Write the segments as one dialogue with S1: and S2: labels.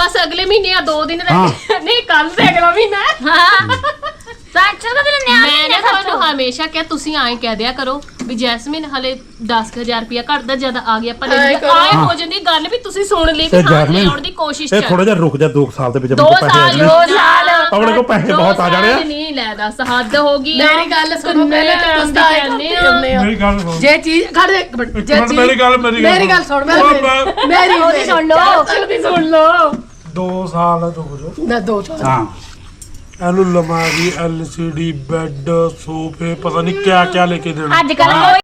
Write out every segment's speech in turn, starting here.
S1: ਬਸ ਅਗਲੇ ਮਹੀਨੇ ਆ ਦੋ ਦਿਨ
S2: ਹਾਂ।
S1: ਰਹਿ ਗਏ। ਨਹੀਂ ਕੱਲ ਤੇ ਅਗਲਾ ਮਹੀਨਾ ਹੈ।
S3: ਹਾਂ। ਸੱਚ ਤਾਂ ਦਿਲ ਨਿਆ
S1: ਮੈਂ ਨਾ ਤੁਹਾਨੂੰ ਹਮੇਸ਼ਾ ਕਿਹਾ ਤੁਸੀਂ ਐਂ ਕਹਿ ਦਿਆ ਕਰੋ ਵੀ ਜੈਸਮੀਨ ਹਲੇ 10000 ਰੁਪਇਆ ਘਟਦਾ ਜਦ ਆ ਗਿਆ ਆਪਾਂ ਲੈ
S4: ਐਂ
S1: ਲਈਏ
S4: ਕਰੋ।
S1: ਆਏ ਹੋ। ਜਾਂਦੀ ਗੱਲ ਵੀ ਤੁਸੀਂ ਸੁਣ ਲਈ ਵੀ
S2: ਤੇ
S1: ਹਾਂ
S2: ਜੈਸਮੀਨ
S1: ਲਿਆਉਣ ਦੀ ਕੋਸ਼ਿਸ਼
S2: ਇਹ
S1: ਚ
S2: ਥੋੜਾ ਜਿਹਾ ਰੁਕ ਜਾ 2 ਸਾਲ ਦੇ ਵਿੱਚ
S1: ਦੋ
S2: ਆਪਣੇ ਕੋਲ ਪੈਸੇ ਆ
S1: ਸਾਲ
S2: ਜਾਣੇ।
S1: ਦੋ ਸਾਲ।
S2: ਆਪਣੇ ਕੋਲ ਪੈਸੇ
S1: ਦੋ
S2: ਬਹੁਤ ਆ ਜਾਣੇ ਆ।
S1: ਸਾਲ ਨਹੀਂ ਲੈ ਦੱਸ ਹੱਦ ਹੋ ਗਈ ਆ।
S4: ਮੇਰੀ ਗੱਲ ਸੁਣੋ ਪਹਿਲੇ
S1: ਕਿੰਨੇ
S4: ਤੁਸੀਂ
S1: time ਦੀ
S4: ਕਹਿੰਦੇ
S1: ਕਹਿੰਦੇ ਆ।
S5: ਮੇਰੀ ਗੱਲ ਸੁਣ।
S4: ਜੇ ਚੀਜ਼ ਖੜ ਇੱਕ ਮਿੰਟ ਜੇ
S5: ਇੱਕ ਮਿੰਟ,
S4: ਚੀਜ਼
S5: ਮੇਰੀ ਗੱਲ ਮੇਰੀ
S4: ਮੇਰੀ ਗੱਲ ਸੁਣ ਮੇਰੀ
S5: ਉਹ ਮੈਂ-
S4: ਮੇਰੀ
S3: ਉਹਦੀ ਸੁਣ ਲਓ।
S1: ਜਲਦੀ ਸੁਣ ਲਓ।
S5: ਦੋ ਸਾਲ ਰੁਕ ਜਾਓ
S4: ਨਾ ਦੋ ਸਾਲ।
S2: ਹਾਂ।
S5: ਇਹਨੂੰ ਲਮਾਰੀ ਐਲਸੀਡੀ ਬੈੱਡ ਸੋਫੇ ਪਤਾ ਨਹੀਂ ਕਿਆ ਕਿਆ ਲੈ ਕੇ ਦੇਣਾ।
S3: ਅੱਜ ਕੱਲ ਕੋਈ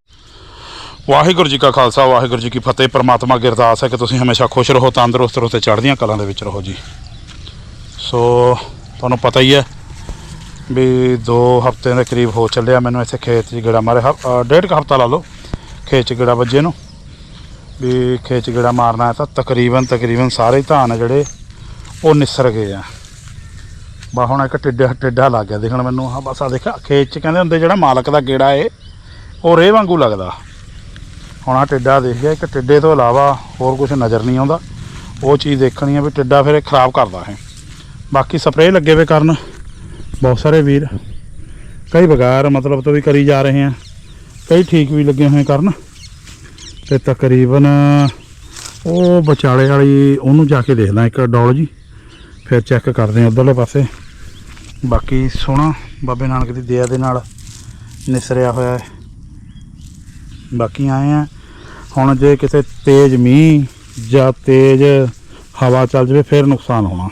S2: ਵਾਹਿਗੁਰੂ ਜੀ ਕਾ ਖਾਲਸਾ ਵਾਹਿਗੁਰੂ ਜੀ ਕੀ ਫਤਿਹ। ਪ੍ਰਮਾਤਮਾ ਅੱਗੇ ਅਰਦਾਸ ਹੈ ਕਿ ਤੁਸੀਂ ਹਮੇਸ਼ਾ ਖੁਸ਼ ਰਹੋ ਤੰਦਰੁਸਤ ਰਹੋ ਤੇ ਚੜ੍ਹਦੀਆਂ ਕਲਾਂ ਦੇ ਵਿੱਚ ਰਹੋ ਜੀ। ਸੋ ਤੁਹਾਨੂੰ ਪਤਾ ਹੀ ਹੈ ਵੀ 2 ਹਫ਼ਤਿਆਂ ਦੇ ਕਰੀਬ ਹੋ ਚੱਲਿਆ। ਮੈਨੂੰ ਇੱਥੇ ਖੇਤ 'ਚ ਗੇੜਾ ਮਾਰੇ ਡੇਢ ਕੁ ਹਫ਼ਤਾ ਲਾ ਲਓ। ਖੇਤ 'ਚ ਗੇੜਾ ਵੱਜੇ ਨੂੰ। ਵੀ ਖੇਤ 'ਚ ਗੇੜਾ ਮਾਰਨਾ ਹੈ ਤਾਂ ਤਕਰੀਬਨ ਤਕਰੀਬਨ ਸਾਰੇ ਧਾਨ ਜਿਹੜੇ ਉਹ ਨਿਸਰ ਗਏ ਆ। ਬਾ ਹੁਣ ਇੱਕ ਟਿੱਡਾ ਟਿੱਡਾ ਲੱਗ ਗਿਆ। ਦੇਖਣ ਮੈਨੂੰ ਹਾਂ ਬਸ ਆ ਦੇਖ ਖੇਤ 'ਚ ਕਹਿੰਦੇ ਹੁੰਦੇ ਜਿਹੜਾ ਮਾਲਕ ਦਾ ਗੇੜਾ ਏ, ਉਹ ਰੇਹ ਵਾਂਗੂ ਲੱਗਦਾ। ਹੁਣ ਆ ਟਿੱਡਾ ਦੇਖ ਗਿਆ, ਇੱਕ ਟਿੱਡੇ ਤੋਂ ਇਲਾਵਾ ਹੋਰ ਕੁਝ ਨਜ਼ਰ ਨਹੀਂ ਆਉਂਦਾ। ਉਹ ਚੀਜ਼ ਦੇਖਣੀ ਆ ਵੀ ਟਿੱਡਾ ਫਿਰ ਖਰਾਬ ਕਰਦਾ ਹੈ। ਬਾਕੀ ਸਪਰੇਅ ਲੱਗੇ ਵੇ ਕਰਨ। ਬਹੁਤ ਸਾਰੇ ਵੀਰ, ਕਈ ਬਗਾਰ ਮਤਲਬ ਤੋਂ ਵੀ ਕਰੀ ਜਾ ਰਹੇ ਆ। ਕਈ ਠੀਕ ਵੀ ਲੱਗੇ ਹੋਏ ਕਰਨ। ਤੇ ਤਕਰੀਬਨ ਉਹ ਵਿਚਾਲੇ ਵਾਲੀ, ਉਹਨੂੰ ਜਾ ਕੇ ਦੇਖਦਾ ਇੱਕ ਡੋਲ ਜੀ। ਫਿਰ ਚੈੱਕ ਕਰਦੇ ਆ ਉਧਰਲੇ ਪਾਸੇ। ਬਾਕੀ ਸੋਹਣਾ ਬਾਬੇ ਨਾਨਕ ਦੀ ਦਇਆ ਦੇ ਨਾਲ ਨਿਸਰਿਆ ਹੋਇਆ ਹੈ। ਬਾਕੀ ਆਏ ਆ ਹੁਣ ਜੇ ਕਿਸੇ ਤੇਜ਼ ਮੀਂਹ ਜਾਂ ਤੇਜ਼ ਹਵਾ ਚੱਲ ਜਾਵੇ, ਫਿਰ ਨੁਕਸਾਨ ਹੋਣਾ।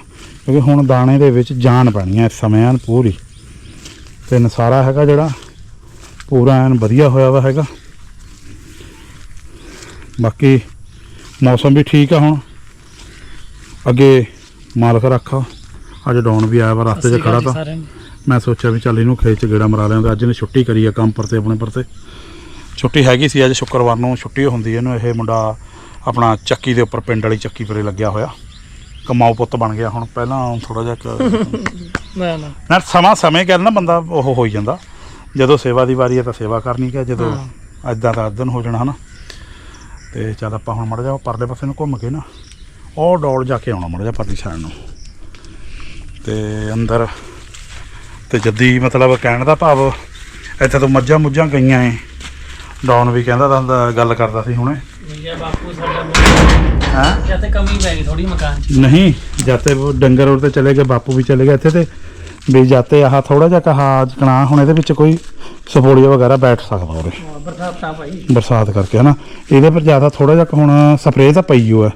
S2: ਕਿਉਂਕਿ ਹੁਣ ਦਾਣੇ ਦੇ ਵਿੱਚ ਜਾਨ ਪੈਣੀ ਹੈ ਇਸ ਸਮੇਂ ਐਨ ਪੂਰੀ। ਤੇ ਨਸਾਰਾ ਹੈਗਾ ਜਿਹੜਾ, ਪੂਰਾ ਐਨ ਵਧੀਆ ਹੋਇਆ ਵਾ ਹੈਗਾ। ਬਾਕੀ ਮੌਸਮ ਵੀ ਠੀਕ ਆ ਹੁਣ। ਅੱਗੇ ਮਾਲਕ ਰੱਖਾ। ਅੱਜ ਡਾਊਨ ਵੀ ਆਇਆ ਵਾ ਰਸਤੇ 'ਚ ਖੜਾ ਤਾਂ। ਮੈਂ ਸੋਚਿਆ ਵੀ ਚੱਲ ਇਹਨੂੰ ਖੇਤ 'ਚ ਗੇੜਾ ਮਰਾ ਲਿਆਂਦਾ ਅੱਜ ਨੇ ਛੁੱਟੀ ਕਰੀ ਆ ਕੰਮ ਪਰ ਤੇ ਆਪਣੇ ਪਰ ਤੇ ਛੁੱਟੀ ਹੈਗੀ ਸੀ ਅੱਜ ਸ਼ੁੱਕਰਵਾਰ ਨੂੰ ਛੁੱਟੀ ਹੁੰਦੀ ਹੈ ਇਹਨੂੰ। ਇਹ ਮੁੰਡਾ ਆਪਣਾ ਚੱਕੀ ਦੇ ਉੱਪਰ ਪਿੰਡ ਵਾਲੀ ਚੱਕੀ ਪਰੇ ਲੱਗਿਆ ਹੋਇਆ। ਕਮਾਊ ਪੁੱਤ ਬਣ ਗਿਆ। ਹੁਣ ਪਹਿਲਾਂ ਥੋੜਾ ਜਿਹਾ
S6: ਨਾ ਨਾ।
S2: ਨਾ ਸਮਾਂ ਸਮੇਂ ਕਹਿੰਦਾ ਨਾ ਬੰਦਾ ਉਹ ਹੋਈ ਜਾਂਦਾ। ਜਦੋਂ ਸੇਵਾ ਦੀ ਵਾਰੀ ਹੈ ਤਾਂ ਸੇਵਾ ਕਰਨੀ ਕਿ ਜਦੋਂ ਐਦਾਂ ਦਾ ਦਿਨ ਹੋ ਜਾਣਾ ਹਨਾ। ਤੇ ਚੱਲ ਆਪਾਂ ਹੁਣ ਮੜ ਜਾ ਪਰਲੇ ਪਾਸੇ ਨੂੰ ਘੁੰਮ ਕੇ ਨਾ। ਉਹ ਡੋਲ ਜਾ ਕੇ ਆਉਣਾ ਮੜ ਜਾ ਪਰਲੀ ਸਾਈਡ ਨੂੰ। ਤੇ ਅੰਦਰ ਤੇ ਜੱਦੀ ਮਤਲਬ ਕਹਿਣ ਦਾ ਭਾਵ ਇੱਥੇ ਤੋਂ ਮੱਝਾਂ ਮੁੱਝਾਂ ਗਈਆਂ ਏ ਡਾਊਨ ਵੀ ਕਹਿੰਦਾ ਤਾਂ ਗੱਲ ਕਰਦਾ ਸੀ ਹੁਣੇ।
S6: ਭਈਆ ਬਾਪੂ ਸਾਡਾ
S2: ਹੈਂ?
S6: ਜਾਂ ਤੇ ਕਮੀ ਪੈ ਗਈ ਥੋੜੀ ਮਕਾਨ ਚ।
S2: ਨਹੀਂ ਜਾਤੇ ਉਹ ਡੰਗਰ ਉਰ ਤੇ ਚਲੇ ਗਏ ਬਾਪੂ ਵੀ ਚਲੇ ਗਏ ਇੱਥੇ ਤੇ ਵੀ ਜਾਤੇ ਆਹ ਥੋੜਾ ਜਿਹਾ ਕਹਾ ਕਣਾ ਹੁਣ ਇਹਦੇ ਵਿੱਚ ਕੋਈ ਸਪੋਲੀਆ ਵਗੈਰਾ ਬੈਠ ਸਕਦਾ
S6: ਹਾਂ, ਬਰਸਾਤਾਂ ਭਾਈ
S2: ਬਰਸਾਤ ਕਰਕੇ ਹਨਾ। ਇਹਦੇ ਪਰ ਜ਼ਿਆਦਾ ਥੋੜਾ ਜਿਹਾ ਹੁਣ ਸਪਰੇਅ ਤਾਂ ਪਈ ਓ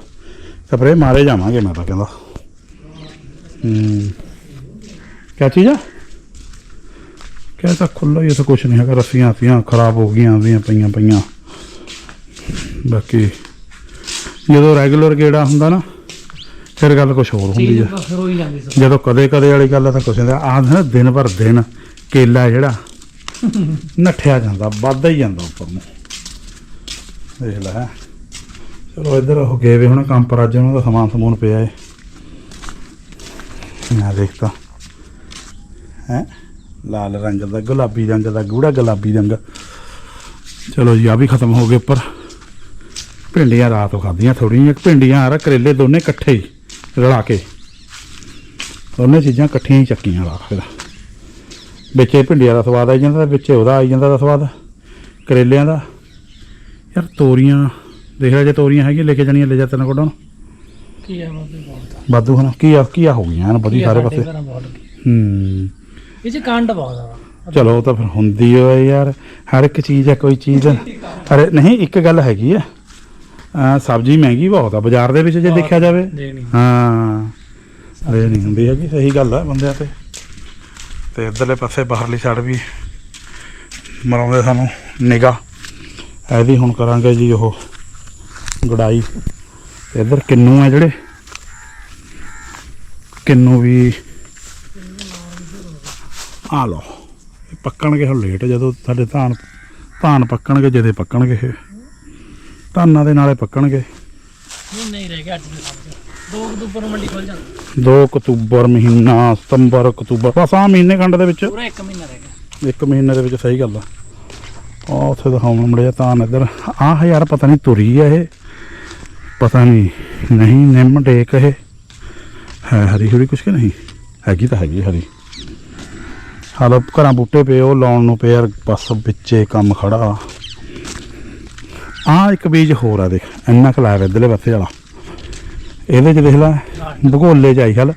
S2: ਹੈ ਸਪਰੇਅ ਮਾਰੇ ਜਾਵਾਂਗੇ ਮੈਂ ਤਾਂ ਕਹਿੰਦਾ। ਹੂੰ। ਕਿਆ ਚੀਜ਼ ਆ? ਤਾਂ ਖੁੱਲਾ ਹੀ ਇਹ ਤਾਂ ਕੁਛ ਨਹੀਂ ਹੈਗਾ ਰੱਸੀਆਂ ਸੀਆਂ ਖਰਾਬ ਹੋ ਗਈਆਂ ਆਉਂਦੀਆਂ ਪਈਆਂ ਪਈਆਂ। ਬਾਕੀ ਜਦੋਂ ਰੈਗੂਲਰ ਗੇੜਾ ਹੁੰਦਾ ਨਾ ਫਿਰ ਗੱਲ ਕੁਛ ਹੋਰ ਹੁੰਦੀ ਆ।
S6: ਫਿਰ ਹੋ ਜਾਂਦੀ ਸੀ।
S2: ਜਦੋਂ ਕਦੇ ਕਦੇ ਵਾਲੀ ਗੱਲ ਆ ਤਾਂ ਕੁਛ ਹੁੰਦਾ ਆਹ ਨਾ ਦਿਨ ਭਰ ਦਿਨ ਕੇਲਾ ਜਿਹੜਾ ਨੱਠਿਆ ਜਾਂਦਾ ਵੱਧਦਾ ਹੀ ਜਾਂਦਾ ਉੱਪਰ ਨੂੰ। ਦੇਖ ਲੈ। ਚਲੋ ਇੱਧਰ ਉਹ ਗਏ ਵੇ ਹੁਣ ਕੰਮ ਪਰ ਅੱਜ ਉਹਨਾਂ ਦਾ ਸਮਾਨ ਸਮੂਨ ਪਿਆ ਏ। ਮੈਂ ਦੇਖਤਾ। ਹੈ? ਲਾਲ ਰੰਗ ਦਾ, ਗੁਲਾਬੀ ਰੰਗ ਦਾ, ਗੂੜਾ ਗੁਲਾਬੀ ਰੰਗ। ਚਲੋ ਜੀ ਆ ਵੀ ਖਤਮ ਹੋ ਗਏ ਉੱਪਰ। ਭਿੰਡੀਆਂ ਰਾਤ ਨੂੰ ਖਾਧੀਆਂ ਥੋੜੀਆਂ ਭਿੰਡੀਆਂ ਆ ਕਰੇਲੇ ਦੋਨੇ ਇਕੱਠੇ ਹੀ ਰਲਾ ਕੇ। ਦੋਨੇ ਚੀਜ਼ਾਂ ਇਕੱਠੀਆਂ ਹੀ ਚੱਕੀਆਂ ਲਾ ਫਿਰ। ਵਿੱਚ ਭਿੰਡੀਆਂ ਦਾ ਸਵਾਦ ਆਈ ਜਾਂਦਾ ਵਿੱਚ ਉਹਦਾ ਆਈ ਜਾਂਦਾ ਦਾ ਸਵਾਦ। ਕਰੇਲਿਆਂ ਦਾ। ਯਾਰ ਤੋਰੀਆਂ ਦੇਖ ਲੈ ਜੇ ਤੋਰੀਆਂ ਹੈਗੀਆਂ ਲੈ ਕੇ ਜਾਣੀਆਂ ਲੈ ਜਾ ਤੈਨੂੰ ਕੋਡੋਂ
S6: ਕੀ ਆ ਬਹੁਤ
S2: ਵਾਧੂ ਹਨ? ਕੀ ਆ ਕੀ ਆ ਹੋ ਗਈਆਂ? ਹਨ ਵਧੀਆ ਸਾਰੇ ਪਾਸੇ। ਹੂੰ।
S6: ਇਹ ਚ ਕੰਡ ਬਹੁਤ ਆ।
S2: ਚਲੋ ਉਹ ਤਾਂ ਫਿਰ ਹੁੰਦੀ ਓਏ ਯਾਰ। ਹਰ ਇੱਕ ਚੀਜ਼ ਹੈ ਕੋਈ ਚੀਜ਼ ਅਰੇ ਨਹੀਂ ਇੱਕ ਗੱਲ ਹੈਗੀ ਆ। ਸਬਜ਼ੀ ਮਹਿੰਗੀ ਬਹੁਤ ਆ ਬਾਜ਼ਾਰ ਦੇ ਵਿੱਚ ਜੇ ਦੇਖਿਆ ਜਾਵੇ। ਹਾਂ। ਅਰੇ ਨਹੀਂ ਹੁੰਦੀ ਹੈਗੀ ਸਹੀ ਗੱਲ ਆ ਬੰਦਿਆਂ ਤੇ। ਤੇ ਇਧਰਲੇ ਪਾਸੇ ਬਾਹਰਲੀ ਸਾਈਡ ਵੀ ਮਰਾਉਂਦੇ ਸਾਨੂੰ ਨਿਗਾ ਇਹਦੀ ਹੁਣ ਕਰਾਂਗੇ ਜੀ ਉਹ। ਗੁਡਾਈ ਤੇ ਇਧਰ ਕਿੰਨੂ ਆ ਜਿਹੜੇ? ਕਿੰਨੂ ਵੀ ਆ ਲੋ ਪੱਕਣਗੇ ਹੁਣ ਲੇਟ ਜਦੋਂ ਸਾਡੇ ਧਾਨ ਧਾਨ ਪੱਕਣਗੇ ਜਦੇ ਪੱਕਣਗੇ ਇਹ। ਧਾਨਾਂ ਦੇ ਨਾਲੇ ਪੱਕਣਗੇ।
S6: ਨਹੀਂ ਨਹੀਂ ਰਹਿ ਗਿਆ ਅੱਜ ਦੇ ਸਭ ਦੋ ਅਕਤੂਬਰ ਨੂੰ ਮੰਡੀ ਖੁੱਲ ਜਾਂਦੀ
S2: 2 ਅਕਤੂਬਰ ਮਹੀਨਾ ਸਤੰਬਰ ਅਕਤੂਬਰ। ਬਸ ਆ ਮਹੀਨੇ ਖੰਡ ਦੇ ਵਿੱਚ।
S6: ਪੂਰਾ 1 ਮਹੀਨਾ ਰਹਿ ਗਿਆ।
S2: ਇੱਕ ਮਹੀਨੇ ਦੇ ਵਿੱਚ ਸਹੀ ਗੱਲ ਆ। ਆ ਉੱਥੇ ਦਿਖਾਉਣ ਮੜਿਆ ਤਾਂ ਇੱਧਰ। ਆਹ ਯਾਰ ਪਤਾ ਨਹੀਂ ਤੁਰੀ ਆ ਇਹ। ਪਤਾ ਨਹੀਂ ਨਹੀਂ, ਨਿੰਮ ਡੇਕ ਇਹ। ਹੈ ਹਰੀ ਹਰੀ ਕੁਛ ਕਿ ਨਹੀਂ? ਹੈਗੀ ਤਾਂ ਹੈਗੀ ਹਰੀ। ਹਾਲੋ, ਘਰਾਂ ਬੂਟੇ ਪਏ, ਉਹ ਲਾਉਣ ਨੂੰ ਪਿਆ ਬਸ ਵਿੱਚੇ ਕੰਮ ਖੜਾ। ਆ ਇੱਕ ਬੀਜ ਹੋਰ ਆ ਦੇਖ, ਇੰਨਾ ਕੁ ਲਾਇਆ ਵਾ ਇੱਧਰਲੇ ਪਾਸੇ ਵਾਲਾ। ਇਹਦੇ ਚ ਦੇਖ ਲੈ, ਭਗੋਲੇ ਆਈ ਹਲ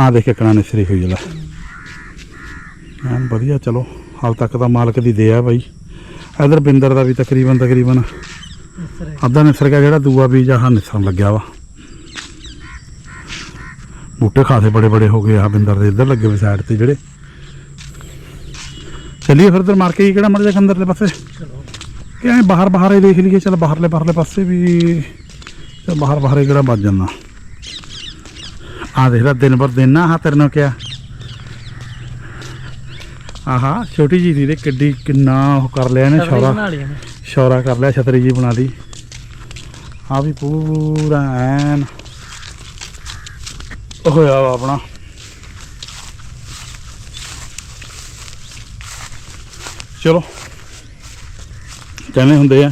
S2: ਆ ਦੇਖ ਕਿਕਣਾ ਨਿਸਰੀ ਹੋਈ ਲੈ ਐਨ ਵਧੀਆ, ਚਲੋ, ਹਾਲ ਤੱਕ ਤਾਂ ਮਾਲਕ ਦੀ ਦੇ ਆ ਬਾਈ। ਇਧਰ ਬਿੰਦਰ ਦਾ ਵੀ ਤਕਰੀਬਨ ਤਕਰੀਬਨ ਅੱਧਾ ਨਿਸਰ ਗਿਆ ਜਿਹੜਾ ਦੂਆ ਬੀਜ ਆਹ ਨਿਸਰਨ ਲੱਗਿਆ ਵਾ। ਬੂਟੇ ਖਾਸੇ ਬੜੇ ਬੜੇ ਹੋ ਗਏ ਆ ਬਿੰਦਰ ਦੇ ਇੱਧਰ ਲੱਗੇ ਹੋਏ ਸਾਈਡ ਤੇ ਜਿਹੜੇ। ਚੱਲੀਏ ਫਿਰ ਇੱਧਰ ਮਾਰ ਕੇ ਕਿਹੜਾ ਮਰ ਜਾ ਅੰਦਰਲੇ ਪਾਸੇ? ਕਿ ਐਂ ਬਾਹਰ ਬਾਹਰ ਹੀ ਦੇਖ ਲਈਏ ਚਲ ਬਾਹਰਲੇ ਬਾਹਰਲੇ ਪਾਸੇ ਵੀ ਚਲ ਬਾਹਰ ਬਾਹਰ ਹੀ ਕਿਹੜਾ ਵੱਜ ਜਾਂਦਾ। ਆ ਦੇਖ ਲੈ ਦਿਨ ਭਰ ਦਿਨ ਨਾ ਹਾਂ ਤੇਰੇ ਨਾਲ ਕਿਆ। ਆਹਾ ਛੋਟੀ ਜੀ ਦੀ ਦੇ ਕਿੱਡੀ ਕਿੰਨਾ ਉਹ ਕਰ ਲਿਆ
S6: ਛਤਰੀ
S2: ਸ਼ੌਰਾ ਸ਼ੌਰਾ ਕਰ ਲਿਆ ਛਤਰੀ ਜੀ ਬਣਾ ਲਈ। ਆ ਵੀ ਪੂਰਾ ਐਨ ਹੋਇਆ ਵਾ ਆਪਣਾ। ਚਲੋ ਕਹਿੰਦੇ ਹੁੰਦੇ ਆ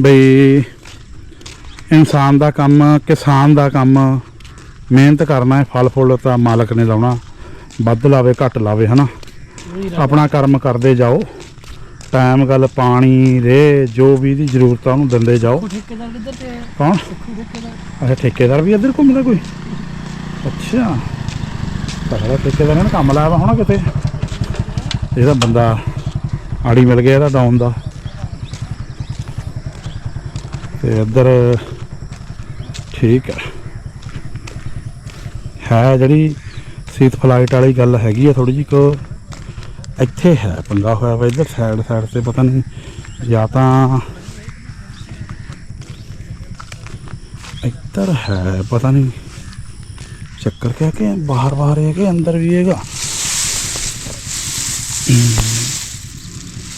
S2: ਬਈ ਇਨਸਾਨ ਦਾ ਕੰਮ ਕਿਸਾਨ ਦਾ ਕੰਮ ਮਿਹਨਤ ਕਰਨਾ ਹੈ ਫਲ ਫੁੱਲ ਤਾਂ ਮਾਲਕ ਨੇ ਲਾਉਣਾ। ਵੱਧ ਲਾਵੇ ਘੱਟ ਲਾਵੇ ਹਨਾ? ਆਪਣਾ ਕਰਮ ਕਰਦੇ ਜਾਓ। ਟਾਈਮ ਗੱਲ ਪਾਣੀ ਰੇ ਜੋ ਵੀ ਦੀ ਜ਼ਰੂਰਤ ਆ ਉਹਨੂੰ ਦਿੰਦੇ ਜਾਓ।
S6: ਠੇਕੇਦਾਰ ਕਿੱਧਰ ਤੇ?
S2: ਕੌਣ? ਅੱਛਾ ਠੇਕੇਦਾਰ ਵੀ ਇੱਧਰ ਘੁੰਮਦਾ ਕੋਈ? ਅੱਛਾ। ਤਗੜਾ ਠੇਕੇਦਾਰ ਨੇ ਕੰਮ ਲਾਇਆ ਹੋਣਾ ਕਿਤੇ? ਇਹਦਾ ਬੰਦਾ ਆੜੀ ਮਿਲ ਗਿਆ ਇਹਦਾ ਡਾਊਨ ਦਾ। ਤੇ ਇੱਧਰ ਠੀਕ ਹੈ। ਹੈ ਜਿਹੜੀ ਸੀਟ ਫਲਾਈਟ ਵਾਲੀ ਗੱਲ ਹੈਗੀ ਆ ਥੋੜੀ ਜਿਹੀ ਕੋ। ਇੱਥੇ ਹੈ ਪੰਗਾ ਹੋਇਆ ਵਾ ਇੱਧਰ ਸਾਈਡ ਸਾਈਡ ਤੇ ਪਤਾ ਨਹੀਂ ਜਾਂ ਤਾਂ ਇੱਧਰ ਹੈ ਪਤਾ ਨਹੀਂ। ਚੱਕਰ ਕਿਆ ਕਿ ਬਾਹਰ ਬਾਹਰ ਹੈ ਕਿ ਅੰਦਰ ਵੀ ਹੈਗਾ। ਹਮ,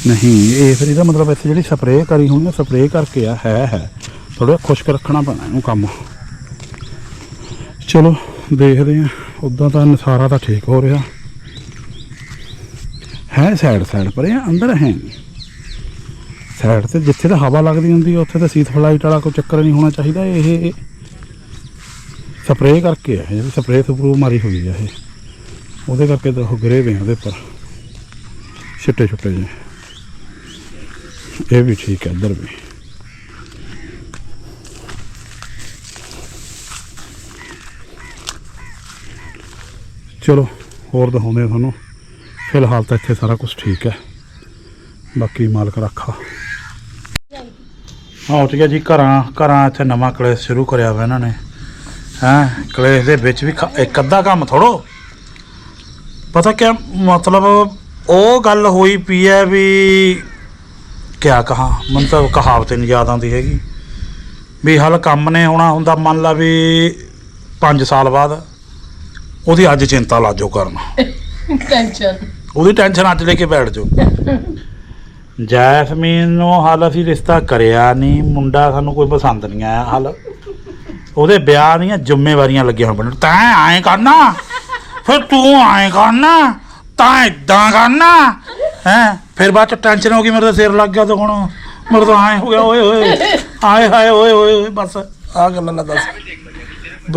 S2: ਨਹੀਂ ਇਹ ਫਿਰ ਇਹਦਾ ਮਤਲਬ ਇੱਥੇ ਜਿਹੜੀ ਸਪਰੇਅ ਕਰੀ ਹੋਣੀ ਸਪਰੇਅ ਕਰਕੇ ਆ ਹੈ ਹੈ। ਥੋੜਾ ਖੁਸ਼ਕ ਰੱਖਣਾ ਪੈਣਾ ਇਹਨੂੰ ਕੰਮ। ਚਲੋ ਦੇਖਦੇ ਆ ਉਦਾਂ ਤਾਂ ਨਸਾਰਾ ਤਾਂ ਠੀਕ ਹੋ ਰਿਹਾ। ਹੈ ਸਾਈਡ ਸਾਈਡ, ਪਰ ਇਹ ਅੰਦਰ ਹੈ ਨਹੀਂ। ਸਾਈਡ ਤੇ ਜਿੱਥੇ ਤਾਂ ਹਵਾ ਲੱਗਦੀ ਹੁੰਦੀ ਹੈ ਉੱਥੇ ਤਾਂ ਸੀਥ ਫਲਾਈਟ ਵਾਲਾ ਕੋਈ ਚੱਕਰ ਨਹੀਂ ਹੋਣਾ ਚਾਹੀਦਾ, ਇਹ ਸਪਰੇਅ ਕਰਕੇ ਹੈ ਜਿਹੜੀ ਸਪਰੇਅ ਸਪਰੂ ਮਾਰੀ ਹੋਈ ਹੈ ਇਹ। ਉਹਦੇ ਕਰਕੇ ਤਾਂ ਉਹ ਗਰੇ ਵੇ ਉਹਦੇ ਉੱਪਰ। ਛਿੱਟੇ ਛੁੱਟੇ ਜਿਹੇ। ਇਹ ਵੀ ਠੀਕ ਹੈ ਇੱਧਰ ਵੀ। ਚਲੋ, ਹੋਰ ਦਿਖਾਉਂਦੇ ਆ ਤੁਹਾਨੂੰ। ਫਿਲਹਾਲ ਤਾਂ ਇੱਥੇ ਸਾਰਾ ਕੁਝ ਠੀਕ ਹੈ। ਬਾਕੀ ਮਾਲਕ ਰੱਖਾ। ਹਾਂ, ਉੱਠ ਗਿਆ ਜੀ ਘਰਾਂ ਘਰਾਂ ਇੱਥੇ ਨਵਾਂ ਕਲੇਸ਼ ਸ਼ੁਰੂ ਕਰਿਆ ਵਾ ਇਹਨਾਂ ਨੇ। ਹੈਂ, ਕਲੇਸ਼ ਦੇ ਵਿੱਚ ਵੀ ਇੱਕ ਅੱਧਾ ਕੰਮ ਥੋੜੋ ਪਤਾ ਕਿਆ ਮਤਲਬ ਉਹ ਗੱਲ ਹੋਈ ਪਈ ਹੈ ਵੀ ਕਿਆ ਕਹਾ, ਮੈਨੂੰ ਤਾਂ ਕਹਾਵਤ ਹੀ ਨਹੀਂ ਯਾਦ ਆਉਂਦੀ ਹੈਗੀ। ਵੀ ਹਲ ਕੰਮ ਨੇ ਹੋਣਾ ਹੁੰਦਾ, ਮੰਨ ਲਾ ਵੀ 5 ਸਾਲ ਬਾਅਦ, ਉਹਦੀ ਅੱਜ ਚਿੰਤਾ ਲਾਜੋ ਕਰਨ।
S4: ਟੈਨਸ਼ਨ
S2: ਉਹਦੀ ਟੈਨਸ਼ਨ ਅੱਜ ਲੈ ਕੇ ਬੈਠ ਜਾਓ। ਜੈਸਮੀਨ ਨੂੰ ਹਾਲ ਅਸੀਂ ਰਿਸ਼ਤਾ ਕਰਿਆ ਨਹੀਂ ਮੁੰਡਾ ਸਾਨੂੰ ਕੋਈ ਪਸੰਦ ਨਹੀਂ ਆਇਆ ਹਾਲ। ਉਹਦੇ ਵਿਆਹ ਦੀਆਂ ਜ਼ਿੰਮੇਵਾਰੀਆਂ ਲੱਗੀਆਂ ਹੋਣ ਤੈਂ ਐਂ ਕਰਨਾ? ਫਿਰ ਤੂੰ ਐਂ ਕਰਨਾ? ਤਾਂ ਇਦਾਂ ਕਰਨਾ? ਹੈ? ਫਿਰ ਬਾਅਦ ਚ ਟੈਨਸ਼ਨ ਹੋ ਗਈ ਮੇਰੇ ਸਿਰ ਲੱਗ ਗਿਆ ਤੇ ਹੁਣ ਮੇਰੇ ਤਾਂ ਐਂ ਹੋ ਗਿਆ ਓਏ ਓਏ। ਆਏ ਹਾਏ ਓਏ ਓਏ ਓਏ ਬਸ। ਆ ਗੱਲਾਂ ਨਾ ਦੱਸ।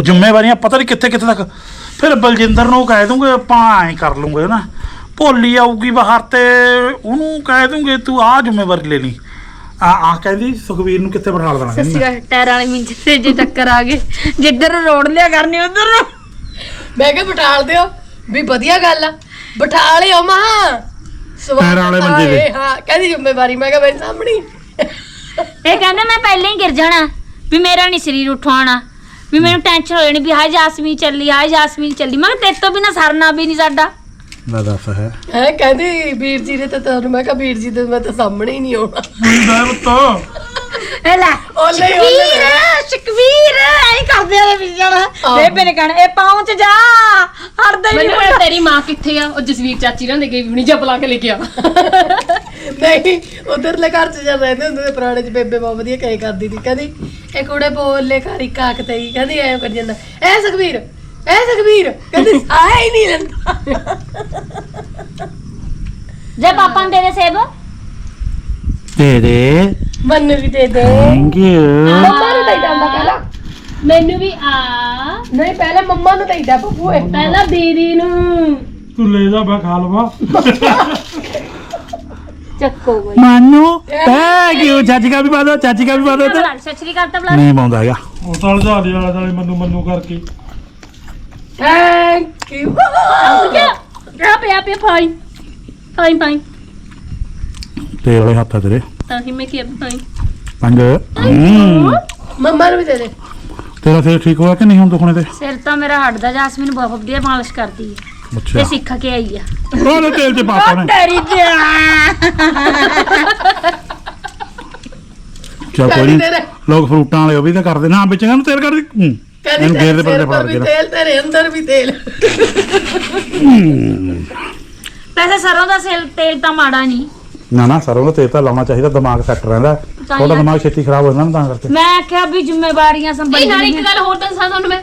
S2: ਜ਼ਿੰਮੇਵਾਰੀਆਂ ਪਤਾ ਨਹੀਂ ਕਿੱਥੇ ਕਿੱਥੇ ਤੱਕ। ਫਿਰ ਬਲਜਿੰਦਰ ਨੂੰ ਕਹਿ ਦੂੰਗੇ ਆਪਾਂ ਐਂ ਕਰ ਲੂੰਗੇ ਨਾ? ਭੋਲੀ ਆਊਗੀ ਬਾਹਰ ਤੇ ਉਹਨੂੰ ਕਹਿ ਦੂੰਗੇ ਤੂੰ ਆਹ ਜ਼ਿੰਮੇਵਾਰੀ ਲੈ ਲਈ। ਆ ਆ ਕਹਿੰਦੀ ਸੁਖਵੀਰ ਨੂੰ ਕਿੱਥੇ ਬਿਠਾ ਦੇਣਾ ਕਹਿੰਦੀ ਮੈਂ।
S3: ਸੱਸੀਆ ਟਾਇਰ ਵਾਲੇ ਮਿੰਚ ਤੇ ਜੇ ਟੱਕਰ ਆ ਗਏ। ਜਿੱਧਰ ਨੂੰ ਰੋੜ ਲਿਆ ਕਰਨੀ ਉਧਰ। ਨੂੰ
S4: ਮੈਂ ਕਿਹਾ ਬਿਠਾਲ ਦਿਓ ਵੀ ਵਧੀਆ ਗੱਲ ਆ। ਬਿਠਾ ਲਿਓ ਮਾਂ ਸਵਾਲ
S2: ਪੈਰਾਂ ਵਾਲੇ ਮੰਜੇ ਤੇ।
S4: ਆਏ, ਹਾਂ ਕਹਿੰਦੀ ਜ਼ਿੰਮੇਵਾਰੀ ਮੈਂ ਕਿਹਾ ਮੇਰੇ ਸਾਹਮਣੇ। ਹੀ।
S3: ਇਹ ਕਹਿੰਦਾ ਮੈਂ ਪਹਿਲਾਂ ਹੀ ਗਿਰ ਜਾਣਾ ਵੀ ਮੇਰਾ ਨਹੀਂ ਸਰੀਰ ਉਠਾਉਣਾ ਵੀ ਮੈਨੂੰ ਟੈਨਸ਼ਨ ਹੋ ਜਾਣੀ ਵੀ ਹਾਏ ਜਾਸਮੀਨ ਚੱਲੀ ਹਾਏ ਜਾਸਮੀਨ ਚੱਲੀ। ਮੈਂ ਕਿਹਾ ਤੇਰੇ ਤੋਂ ਬਿਨਾ ਸਰਨਾ ਵੀ ਨਹੀਂ ਸਾਡਾ।
S2: ਲੈ ਦੱਸ ਹੈ?
S4: ਹੈਂ ਕਹਿੰਦੀ ਵੀਰ ਜੀ ਨੇ ਤਾਂ ਤੁਹਾਨੂੰ ਮੈਂ ਕਿਹਾ ਵੀਰ ਜੀ ਦੇ ਮੈਂ ਤਾਂ ਸਾਹਮਣੇ ਹੀ ਨਹੀਂ ਆਉਣਾ।
S3: ਇਹ ਲੈ
S4: ਓਲੇ
S3: ਸ਼ਕਵੀਰ ਸ਼ਕਵੀਰ ਐਂ ਕਰਦੇ ਆ ਵੀ ਜਾਣਾ ਬੇਬੇ ਨੇ ਕਹਿਣਾ ਇਹ ਪਹੁੰਚ ਜਾ ਹਰਦਾ ਹੀ ਨਹੀਂ
S1: ਮੈਨੂੰ ਤੇਰੀ ਮਾਂ ਕਿੱਥੇ ਆ? ਉਹ ਜਸਵੀਰ ਚਾਚੀ ਨਾਲ ਦੇ ਗਈ ਵੀ ਨਹੀਂ ਜਪ ਲਾ ਕੇ ਲੈ ਕੇ ਆ।
S4: ਨਹੀਂ ਉਧਰਲੇ ਘਰ ਚ ਜਦ ਰਹਿੰਦੇ ਹੁੰਦੇ ਤੇ ਪੁਰਾਣੇ ਚ ਬੇਬੇ ਬਹੁਤ ਵਧੀਆ ਕਹੇ ਕਰਦੀ ਸੀ। ਕਹਿੰਦੀ ਇਹ ਕੁੜੇ ਬੋਲੇ ਘਰ ਇੱਕ ਆਕ ਤੇ ਹੀ ਕਹਿੰਦੀ ਐ ਕਰ ਜਾਂਦਾ। ਐ ਸੁਖਵੀਰ ਐ ਸੁਖਵੀਰ ਕਹਿੰਦੀ ਸਾਹ ਹੀ ਨਹੀਂ ਲੈਂਦਾ।
S3: ਜੇ ਪਾਪਾ ਨੂੰ ਦੇ ਦੇ ਸੇਬ।
S2: ਦੇ ਦੇ।
S4: ਮਨ ਵੀ ਦੇ ਦੇ।
S2: ਥੈਂਕ ਯੂ
S4: ਮੰਮਾ ਨੂੰ ਤਾਂ ਜਾਂਦਾ ਪਹਿਲਾਂ।
S1: ਮੈਨੂੰ ਵੀ ਆ।
S4: ਨਹੀਂ ਪਹਿਲਾਂ ਮੰਮਾ ਨੂੰ ਦੇਈਦਾ ਬੱਬੂ ਏ
S1: ਪਹਿਲਾਂ ਦੀਦੀ ਨੂੰ।
S5: ਤੂੰ ਲੈ ਜਾ ਮੈਂ ਖਾ ਲਵਾਂ।
S3: ਚੱਕੋ ਬਈ
S2: ਮਾਨੂ ਥੈਂਕ ਯੂ ਚਾਚੀ ਕਾ ਵੀ ਬਾਦੋ ਚਾਚੀ ਕਾ ਵੀ ਬਾਦੋ ਤੇ।
S3: ਬੁਲਾ ਸਤਿ ਸ਼੍ਰੀ ਅਕਾਲ ਤਾਂ ਬੁਲਾ
S2: ਨਹੀਂ ਪਾਉਂਦਾ ਹੈਗਾ।
S5: ਉਹ ਤਲ ਜਾ ਦੇ ਵਾਲਾ ਨਾਲੇ ਮੰਨੂ ਮੰਨੂ ਕਰਕੇ।
S4: ਥੈਂਕ ਯੂ
S1: ਆ ਪਿਆ ਪਿਆ ਫਾਈਨ ਫਾਈਨ ਫਾਈਨ
S2: ਤੇਰੇ ਵਾਲੇ ਹੱਥ ਆ ਤੇਰੇ।
S1: ਤਾਂ ਹੀ ਮੈਂ ਕਿਹਾ ਫਾਈਨ
S2: ਪੰਜ। ਹੂੰ।
S4: ਮੰਮਾ ਨੂੰ ਵੀ ਦੇ ਦੇ।
S2: ਤੇਰਾ ਸਿਰ ਠੀਕ ਹੋਇਆ ਕਿ ਨਹੀਂ ਹੁਣ ਦੁਖਣੇ ਤੇ?
S3: ਸਿਰ ਤਾਂ ਮੇਰਾ ਹਟਦਾ ਜਾਸਮੀਨ ਬਹੁਤ ਵਧੀਆ ਮਾਲਿਸ਼ ਕਰਦੀ ਹੈ।
S2: ਅੱਛਾ।
S3: ਤੇ ਸਿੱਖ ਕੇ ਆਈ ਆ।
S2: ਉਹਨੇ ਤੇਲ ਚ ਪਾਤਾ ਨੇ
S3: ਤੇਰੀ ਤੇ
S2: ਚਲ ਕੋਈ
S4: ਤੇਰੇ
S2: ਲੋਕ ਫਰੂਟਾਂ ਵਾਲੇ ਉਹ ਵੀ ਤਾਂ ਕਰਦੇ। ਨਾ ਵਿੱਚ ਕਹਿੰਦੇ ਤੇਲ ਕਰ ਦੇ। ਹੂੰ।
S4: ਕਹਿੰਦੀ
S2: ਇਹਨੂੰ ਗੇਰ ਦੇ
S4: ਸਿਰ
S2: ਫੜਾ ਕੇ
S4: ਤੇਲ ਤੇਰੇ ਅੰਦਰ ਵੀ ਤੇਲ।
S3: ਵੈਸੇ ਸਰੋਂ ਦਾ ਸੇਲ ਤੇਲ ਤਾਂ ਮਾੜਾ ਨਹੀਂ।
S2: ਨਾ ਨਾ ਸਰੋਂ ਦਾ ਤੇਲ ਤਾਂ ਲਾਉਣਾ ਚਾਹੀਦਾ ਦਿਮਾਗ ਸੈੱਟ ਰਹਿੰਦਾ। ਤੁਹਾਡਾ ਦਿਮਾਗ ਛੇਤੀ ਖਰਾਬ ਹੋ ਜਾਂਦਾ ਨਾ ਤਾਂ ਕਰਕੇ।
S3: ਮੈਂ ਆਖਿਆ ਵੀ ਜ਼ਿੰਮੇਵਾਰੀਆਂ
S1: ਇਹ ਨਾਲ ਇੱਕ ਗੱਲ ਹੋਰ ਦੱਸਾਂ ਤੁਹਾਨੂੰ ਮੈਂ।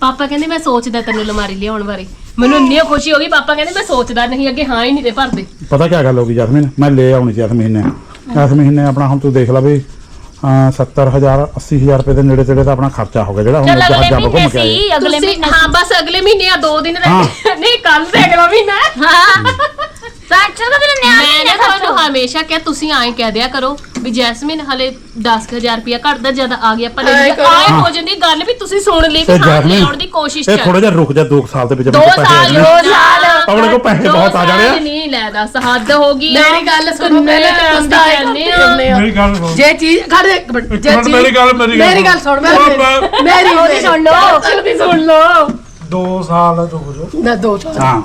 S1: ਪਾਪਾ ਕਹਿੰਦੇ ਮੈਂ ਸੋਚਦਾ ਤੈਨੂੰ ਲਮਾਰੀ ਲਿਆਉਣ ਬਾਰੇ। ਮੈਨੂੰ ਇੰਨੀ ਖੁਸ਼ੀ ਹੋ ਗਈ ਪਾਪਾ ਕਹਿੰਦੇ ਮੈਂ ਸੋਚਦਾ ਨਹੀਂ ਅੱਗੇ ਹਾਂ ਹੀ ਨਹੀਂ ਤੇ ਭਰਦੇ।
S2: ਪਤਾ ਕੀ ਗੱਲ ਹੋ ਗਈ ਜਸਮੀਨ? ਮੈਂ ਲੈ ਆਉਣੀ ਸੀ ਇਸ ਮਹੀਨੇ। ਇਸ ਮਹੀਨੇ ਆਪਣਾ ਹੁਣ ਤੂੰ ਦੇਖ ਲੈ ਵੀ 70000 80000 ਰੁਪਏ ਦੇ ਨੇੜੇ ਤੇੜੇ ਤਾਂ ਆਪਣਾ ਖਰਚਾ ਹੋ ਗਿਆ ਜਿਹੜਾ ਹੁਣ
S3: ਚੱਲ ਅਗਲੇ
S2: ਜਹਾਜ਼
S3: ਮਹੀਨੇ
S2: ਘੁੰਮ ਕੇ ਆਏ
S3: ਸੀ ਅਗਲੇ
S1: ਤੁਸੀਂ
S3: ਮਹੀਨੇ
S1: ਹਾਂ ਬਸ ਅਗਲੇ ਮਹੀਨੇ ਆ ਦੋ ਦਿਨ
S2: ਹਾਂ।
S1: ਰਹਿ ਨਹੀਂ ਕੱਲ ਤੇ ਅਗਲਾ ਮਹੀਨਾ ਹੈ।
S3: ਹਾਂ ਟੈਨਸ਼ਨ ਤਾਂ ਤੇਰੇ
S1: ਮੈਂ
S3: ਨਿਆਣੇ
S1: ਨਾ
S3: ਨੇ
S1: ਤੁਹਾਨੂੰ ਹਮੇਸ਼ਾ ਕਿਹਾ ਤੁਸੀਂ ਐਂ ਕਹਿ ਦਿਆ ਕਰੋ ਵੀ ਜੈਸਮੀਨ ਹਲੇ 10000 ਰੁਪਇਆ ਘਟਦਾ ਜਦ ਆ ਗਿਆ ਪਰ
S4: ਐਂ ਕਰੋ।
S1: ਆਏ ਹੋ ਜਾਂਦੀ ਗੱਲ ਵੀ ਤੁਸੀਂ ਸੁਣ ਲਈ
S2: ਤੇ
S1: ਵੀ ਹਾਂ ਲਿਆਉਣ ਦੀ ਕੋਸ਼ਿਸ਼
S2: ਇਹ
S1: ਕਰ
S2: ਥੋੜਾ ਜਿਹਾ ਰੁਕ ਜਾ 2 ਸਾਲ ਦੇ ਵਿੱਚ
S1: ਦੋ ਸਾਲ। ਦੋ ਸਾਲ
S2: ਆਪਣੇ ਕੋਲ ਪੈਸੇ ਬਹੁਤ ਆ ਜਾਣੇ ਆ।
S1: ਨਹੀਂ ਲੈ ਦੱਸ ਹੱਦ ਹੋ ਗਈ।
S4: ਮੇਰੀ ਗੱਲ ਸੁਣੋ ਪਹਿਲਾਂ ਤਾਂ ਦੱਸਦਾ
S1: ਕਹਿੰਦੇ ਆ।
S5: ਮੇਰੀ ਗੱਲ ਸੁਣ।
S4: ਜੇ ਚੀਜ਼ ਖੜ ਦੇ ਇੱਕ ਮਿੰਟ ਜੇ ਚੀਜ਼
S5: ਮੇਰੀ ਗੱਲ- ਮੇਰੀ ਗੱਲ
S4: ਮੇਰੀ ਗੱਲ ਸੁਣ। ਮੈਂ
S5: ਉਹ ਮੈਂ-
S4: ਮੇਰੀ
S3: ਉਹਦੀ ਸੁਣ ਲਓ।
S1: ਜਲਦੀ ਸੁਣ ਲਓ।
S5: 2 ਸਾਲ ਰੁਕ ਜਾ।
S4: ਨਾ ਦੋ ਸਾਲ।
S2: ਹਾਂ।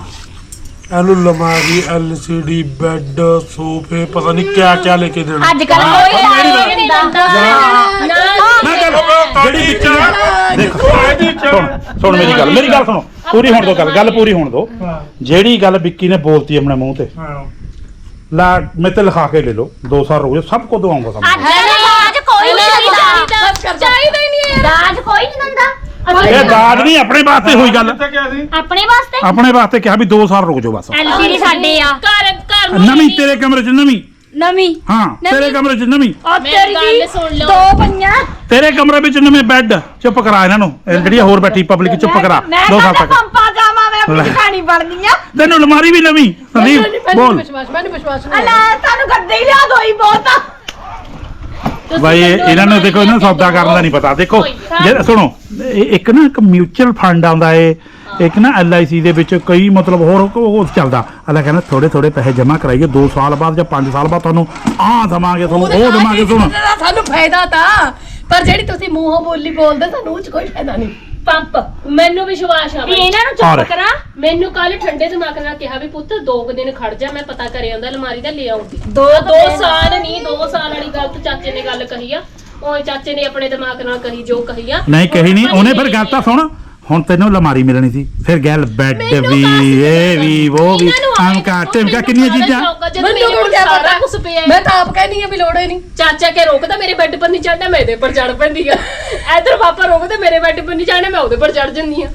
S5: ਇਹਨੂੰ ਲਮਾਰੀ ਐਲਸੀਡੀ ਬੈੱਡ ਸੋਫੇ ਪਤਾ ਨਹੀਂ ਕਿਆ ਕਿਆ ਲੈ ਕੇ ਦੇਣਾ।
S3: ਅੱਜ ਕੱਲ ਕੋਈ
S1: ਨਹੀਂ ਦਿੰਦਾ।
S2: ਮੈਂ ਗੱਲ ਜਿਹੜੀ ਵਿੱਚ ਦੇਖ ਸੁਣ ਸੁਣ ਮੇਰੀ ਗੱਲ ਮੇਰੀ ਗੱਲ ਸੁਣੋ। ਪੂਰੀ ਹੋਣ ਦੋ ਗੱਲ ਗੱਲ ਪੂਰੀ ਹੋਣ ਦੋ। ਜਿਹੜੀ ਗੱਲ ਵਿੱਕੀ ਨੇ ਬੋਲਤੀ ਆਪਣੇ ਮੂੰਹ ਤੇ
S5: ਹਾਂ।
S2: ਲਾ ਮੈਂ ਤੇ ਲਿਖਾ ਕੇ ਲੈ ਲਓ 2 ਸਾਲ ਰੁਕ ਜਾ ਸਭ ਕੁਝ ਦਵਾਉਂਗਾ
S3: ਅੱਜ
S2: ਤੁਹਾਨੂੰ
S3: ਅੱਜ ਕੋਈ ਨਹੀਂ ਦਿੰਦਾ।
S1: ਚਾਹੀਦਾ ਹੀ ਨਹੀਂ
S3: ਦਾਜ ਕੋਈ ਨਹੀਂ ਦਿੰਦਾ।
S2: ਇਹ ਦਾਜ ਨਹੀਂ ਆਪਣੇ ਵਾਸਤੇ ਹੋਈ ਗੱਲ।
S3: ਆਪਣੇ ਵਾਸਤੇ?
S2: ਆਪਣੇ ਵਾਸਤੇ ਕਿਹਾ ਵੀ 2 ਸਾਲ ਰੁਕ ਜਾਓ ਬਸ।
S3: ਐਲਸੀਡੀ ਸਾਡੇ ਆ।
S1: ਘਰ ਘਰ ਨੂੰ
S2: ਨਵੀਂ ਤੇਰੇ ਕਮਰੇ 'ਚ ਨਵੀਂ।
S3: ਨਵੀਂ।
S2: ਹਾਂ ਤੇਰੇ ਕਮਰੇ 'ਚ ਨਵੀਂ।
S1: ਮੇਰੀ
S3: ਤੇਰੀ
S1: ਗੱਲ
S3: ਦੀ
S1: ਸੁਣ ਲਓ।
S3: ਦੋ ਪਈਆਂ।
S2: ਤੇਰੇ ਕਮਰੇ ਵਿੱਚ ਨਵੇਂ ਬੈੱਡ। ਚੁੱਪ ਕਰਾ ਇਹਨਾਂ ਨੂੰ। ਇਹ ਜਿਹੜੀ ਹੋਰ ਬੈਠੀ ਪਬਲਿਕ ਚੁੱਪ ਕਰਾ।
S3: ਮੈਂ
S2: 2 ਸਾਲ
S3: ਤਾਂ
S2: ਤੱਕ।
S3: ਪੰਪਾ ਜਾਵਾਂ ਮੈਂ ਆਪਣੀ
S2: ਲੈ।
S3: ਕਹਾਣੀ ਬਣਦੀ ਆ।
S2: ਤੈਨੂੰ ਅਲਮਾਰੀ ਵੀ ਨਵੀਂ। ਸੰਦੀਪ
S4: ਮੈਨੂੰ
S2: ਬੋਲ।
S4: ਵਿਸ਼ਵਾਸ ਮੈਨੂੰ ਵਿਸ਼ਵਾਸ ਨਹੀਂ
S3: ਅਲਾ ਤੁਹਾਨੂੰ ਗੱਦੇ ਹੀ ਲਿਆ ਦੋਈ ਬਹੁਤ। ਆ
S2: ਬਾਈ ਇਹਨਾਂ ਨੂੰ ਦੇਖੋ ਇਹਨਾਂ ਨੂੰ ਸੌਦਾ ਕਰਨ ਦਾ ਨਹੀਂ ਪਤਾ। ਦੇਖੋ ਜੇ ਸੁਣੋ ਇਹ ਇੱਕ ਨਾ ਇੱਕ ਮਿਊਚੁਅਲ ਫੰਡ ਆਉਂਦਾ ਏ। ਇੱਕ ਨਾ ਐਲਆਈਸੀ ਦੇ ਵਿੱਚ ਕਈ ਮਤਲਬ ਹੋਰ ਉਹ ਉਹ ਚੱਲਦਾ। ਅਲਾ ਕਹਿੰਦਾ ਥੋੜੇ ਥੋੜੇ ਪੈਸੇ ਜਮ੍ਹਾਂ ਕਰਾਈਏ 2 ਸਾਲ ਬਾਅਦ ਜਾਂ 5 ਸਾਲ ਬਾਅਦ ਤੁਹਾਨੂੰ ਆਹ ਦਵਾਂਗੇ ਤੁਹਾਨੂੰ ਉਹ ਦਵਾਂਗੇ ਸੁਣ।
S4: ਸਾਨੂੰ ਫਾਇਦਾ ਤਾਂ। ਪਰ ਜਿਹੜੀ ਤੁਸੀਂ ਮੂੰਹੋਂ ਬੋਲੀ ਬੋਲਦੇ ਤੁਹਾਨੂੰ ਉਹ ਚ ਕੋਈ ਫਾਇਦਾ ਨਹੀਂ।
S1: ਪੰਪ। ਮੈਨੂੰ ਵਿਸ਼ਵਾਸ ਆ
S3: ਵੀ
S1: ਬਈ।
S3: ਇਹਨਾਂ ਨੂੰ
S2: ਔਰ-
S3: ਚੁੱਪ ਕਰਾਂ।
S1: ਮੈਨੂੰ ਕੱਲ ਠੰਡੇ ਦਿਮਾਗ ਨਾਲ ਕਿਹਾ ਵੀ ਪੁੱਤ ਦੋ ਕੁ ਦਿਨ ਖੜ ਜਾ ਮੈਂ ਪਤਾ ਕਰੇ ਆਉਂਦਾ ਅਲਮਾਰੀ ਦਾ ਲੈ ਆਉਂਗੀ।
S3: ਦੋ
S1: ਦੋ ਸਾਲ ਨਹੀਂ ਦੋ ਸਾਲ ਵਾਲੀ ਗੱਲ ਤਾਂ ਚਾਚੇ ਨੇ ਗੱਲ ਕਹੀ ਆ। ਉਹ ਚਾਚੇ ਨੇ ਆਪਣੇ ਦਿਮਾਗ ਨਾਲ ਕਹੀ ਜੋ ਕਹੀ ਆ।
S2: ਨਹੀਂ ਕਹੀ ਨਹੀਂ ਉਹਨੇ ਫਿਰ ਗੱਲ ਤਾਂ ਸੁਣ। ਹੁਣ ਤੈਨੂੰ ਅਲਮਾਰੀ ਮਿਲਣੀ ਸੀ। ਫਿਰ ਗੱਲ ਬੈੱਡ ਵੀ ਇਹ ਵੀ ਉਹ ਵੀ ਅੰਕਾ ਟਿਮਕਾ
S1: ਮੈਨੂੰ
S2: ਕਿੰਨੀਆਂ ਚੀਜ਼ਾਂ?
S1: ਜਦੋਂ
S4: ਮੈਨੂੰ ਹੁਣ ਕਿਆ ਪਤਾ?
S1: ਪਿਆ ਹੈ।
S4: ਮੈਂ ਤਾਂ ਆਪ ਕਹਿੰਦੀ ਆ ਵੀ ਲੋੜ ਹੀ ਨਹੀਂ।
S1: ਚਾਚਾ ਕੇ ਰੋਕਦਾ ਮੇਰੇ ਬੈੱਡ ਪਰ ਨਹੀਂ ਚੜਨਾ ਮੈਂ ਇਹਦੇ ਪਰ ਚੜ ਪੈਂਦੀ ਆ ਇਧਰ ਪਾਪਾ ਰੋਕਦੇ ਮੇਰੇ ਬੈੱਡ ਪਰ ਨਹੀਂ ਚੜਨਾ ਮੈਂ ਉਹਦੇ ਪਰ ਚੜ ਜੰਨੀ ਆ